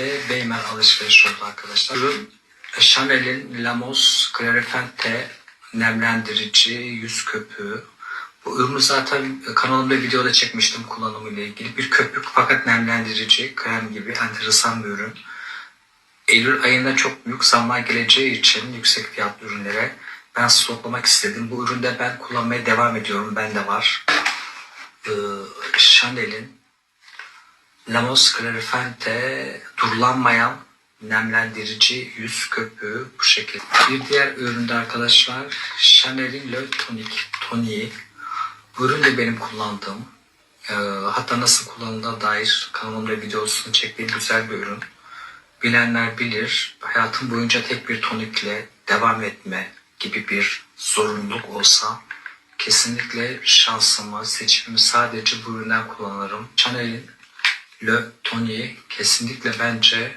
ve Beymen alışveriş oldu arkadaşlar. Ürün Chanel'in Lamos Clarifente nemlendirici yüz köpüğü. Bu ürünü zaten kanalımda videoda çekmiştim kullanımı ile ilgili. Bir köpük fakat nemlendirici, krem gibi enteresan bir ürün. Eylül ayında çok büyük zamlar geleceği için yüksek fiyatlı ürünlere ben stoklamak istedim. Bu üründe ben kullanmaya devam ediyorum. Bende var. Ee, Chanel'in Lamos Clarifente durulanmayan nemlendirici yüz köpüğü bu şekilde. Bir diğer üründe arkadaşlar Chanel'in Le Tonic toniği. Bu ürün de benim kullandığım. Ee, hatta nasıl kullanıldığına dair kanalımda videosunu çektiğim güzel bir ürün. Bilenler bilir. Hayatım boyunca tek bir tonikle devam etme gibi bir zorunluluk olsa kesinlikle şansımı, seçimimi sadece bu üründen kullanırım. Chanel'in Le Toniği kesinlikle bence